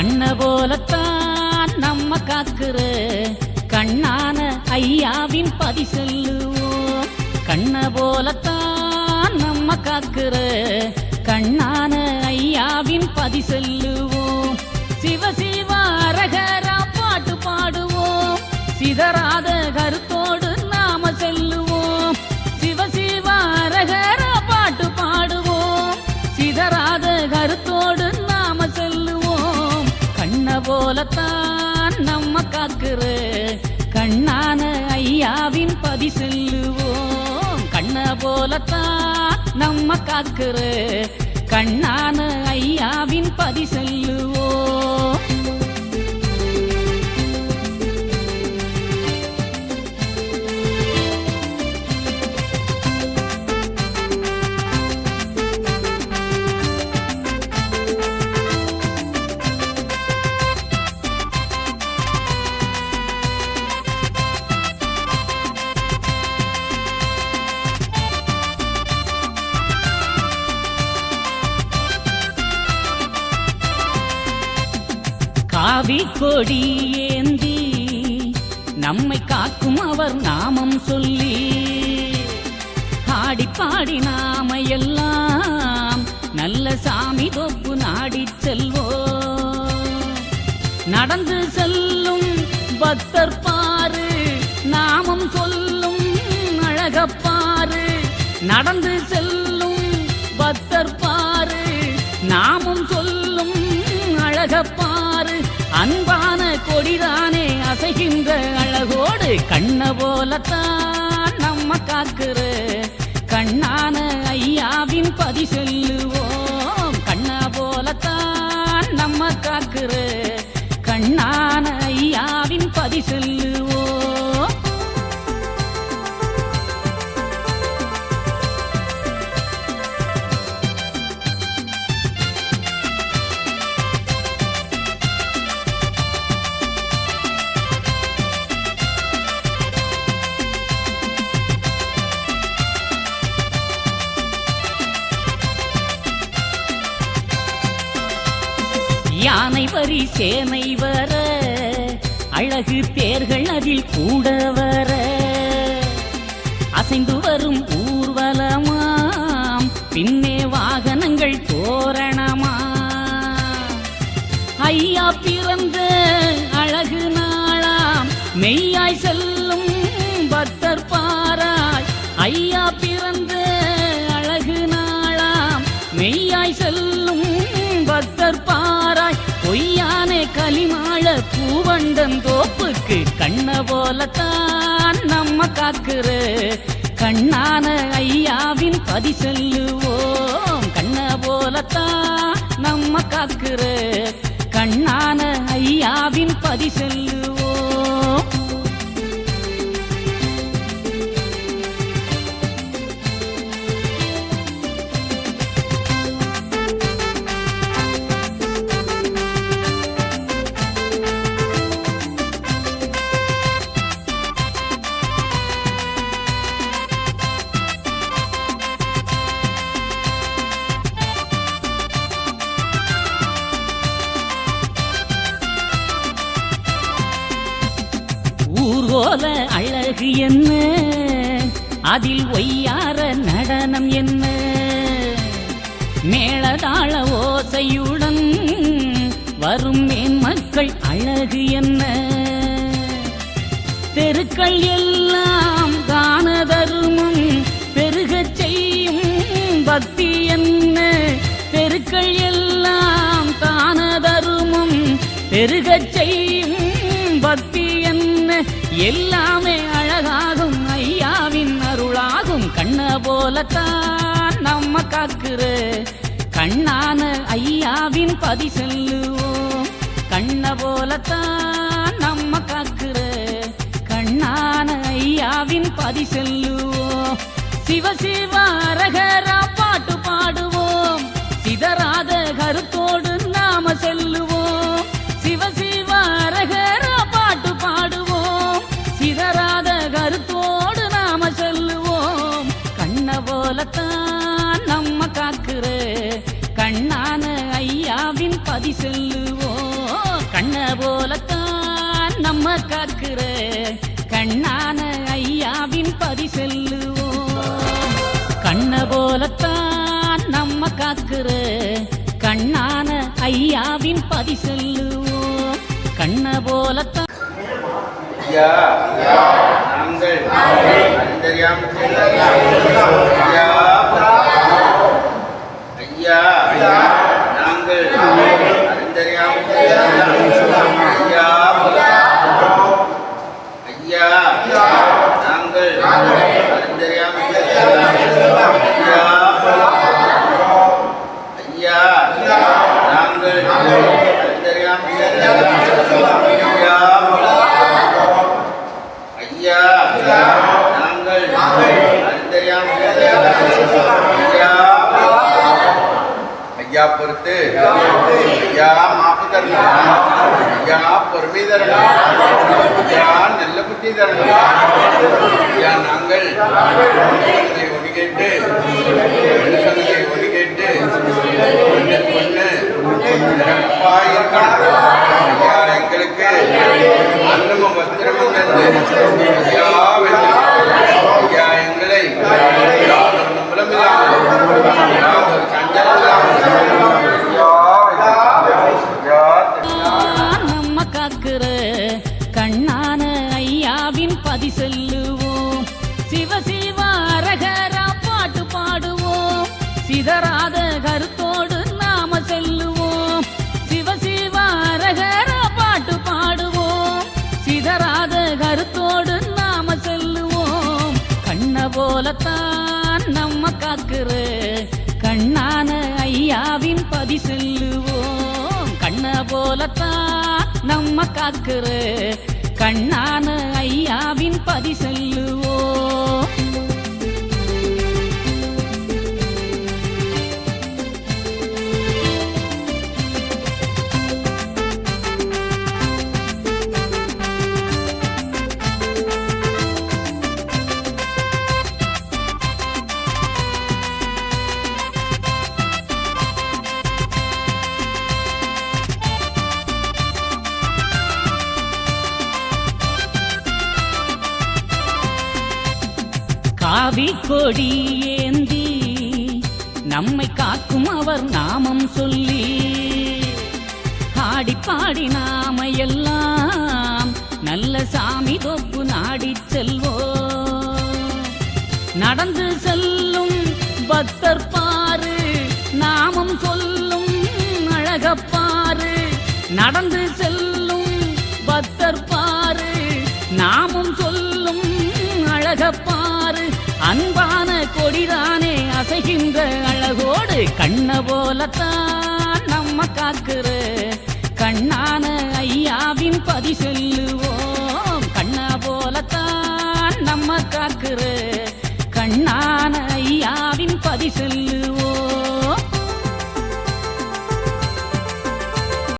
கண்ண போலத்தான் நம்ம காக்குற. கண்ணான ஐயாவின் பதி சொல்லுவோம். கண்ண போலத்தான் நம்ம காக்குற. கண்ணான ஐயாவின் பதி சொல்லுவோம். சிவ சிவ அரகரா பாட்டு பாடுவோம். சிதறாத கருத்தோடு நாம செல்லுவோம். சிவ சிவ அரகரா பாட்டு பாடுவோம். சிதறாத போலத்தான் நம்ம காக்குற கண்ணான ஐயாவின் பதி செல்லுவோம். கண்ண போலத்தான் நம்ம காக்குற கண்ணான ஐயாவின் பதி செல்லுவோம். கொடி ஏந்தி நம்மை காக்கும் அவர் நாமம் சொல்லி ஆடி பாடி நாம எல்லாம் நல்ல சாமி தொப்பு நாடி செல்வோ நடந்து செல்லும் பக்தர் பாரு நாமம் சொல்லும் அழகப்பாரு நடந்து செல்லும் அன்பான கொடிதானே அசைகின்ற அழகோடு கண்ண போலத்தான் நம்ம காக்குற. கண்ணான ஐயாவின் பதி சொல்லுவோம். கண்ணா போலத்தான் நம்ம காக்குற. கண்ணான ஐயாவின் பதி சொல்லுவோம். யானை வரி சேனை வர அழகு தேர்கள் அதில் கூட வர. அசைந்து வரும் ஊர்வலமாம் பின்னே வாகனங்கள் தோரணமா ஐயா பிறந்த அழகு நாளாம் மெய்யாய் செல்லும் பக்தர் பாராய். ஐயா பிறந்த அழகு நாளாம் மெய்யாய் செல்லும் பக்தர் பாராய். கனிமாள கலிமாள பூவண்டன் தோப்புக்கு கண்ண போலத்தான் நம்ம காக்குற. கண்ணான ஐயாவின் பதி செல்லுவோம். கண்ண போலத்தான் நம்ம காக்குற. கண்ணான ஐயாவின் பதி செல்லுவோம். என்ன? அதில் ஒய்யார நடனம் என்ன? மேளதாள ஓசையுடன் வரும் மேன் மக்கள் அழகு என்ன? தெருக்கள் எல்லாம் காண தருமம் பெருகச் செய்யும் பக்தி என்ன? தெருக்கள் எல்லாம் காண தருமம் பெருகச் செய்யும் பக்தி என்ன? எல்லாமே அழகாகும் ஐயாவின் அருளாகும். கண்ண போலத்தான் நம்ம காக்குற. கண்ணான ஐயாவின் பதி செல்லுவோம். கண்ண போலத்தான் நம்ம காக்குற. கண்ணான ஐயாவின் பதி செல்லுவோம். சிவ சிவ அரகரா பாட்டு பாடுவோம். சிதறாத கருத்தோடு நாம செல்லுவோம். நம்ம காக்குற கண்ணான ஐயாவின் பதி செல்லுவோம். கண்ண போலத்தான் நம்ம காக்கிற கண்ணான ஐயாவின் பதி செல்லுவோம். கண்ண போலத்தான் ஐயா நாங்கள் அறிந்தறியாமல் ஐயா ஐயா நாங்கள் அறிந்தறியாமல் ஐயா ஐயா நாங்கள் அறிந்தறியாமல் ஐயா ஐயா நாங்கள் அறிந்தறியாமல் ஐயா நாங்கள் பொறுத்து ஐயா மாப்பு தரணும் ஐயா பொறுமை தரணும் ஐயா நல்ல புத்தி தரணும் ஐயா நாங்கள் ஒன்று கேட்டு சொன்னதை கேட்டு எங்களுக்கு அன்னமும் வஸ்திரமும் தந்து சிதறாத கருத்தோடு நாம செல்லுவோம். சிவசிவாரகர பாட்டு பாடுவோம். சிதறாத கருத்தோடு நாம செல்லுவோம். கண்ண போலத்தான் நம்ம காக்குற கண்ணான ஐயாவின் பதி செல்லுவோம். கண்ண போலத்தான் நம்ம காக்குற கண்ணான ஐயாவின் பதி செல்லுவோம். ஆவி கொடி ஏந்தி நம்மை காக்கும் அவர் நாமம் சொல்லி ஆடி பாடி நாம எல்லாம் நல்ல சாமி தொப்பு நாடி செல்வோ நடந்து செல்லும் பக்தர் பாரு நாமம் சொல்லும் அழகப்பாரு நடந்து செல்லும் பக்தர் பாரு நாமம் சொல்லும் கொடிதானே அசைகின்ற அழகோடு கண்ண போலத்தான் நம்ம காக்குற. கண்ணான ஐயாவின் பதி சொல்லுவோம். கண்ண போலத்தான் நம்ம காக்குற. கண்ணான ஐயாவின் பதி சொல்லுவோம்.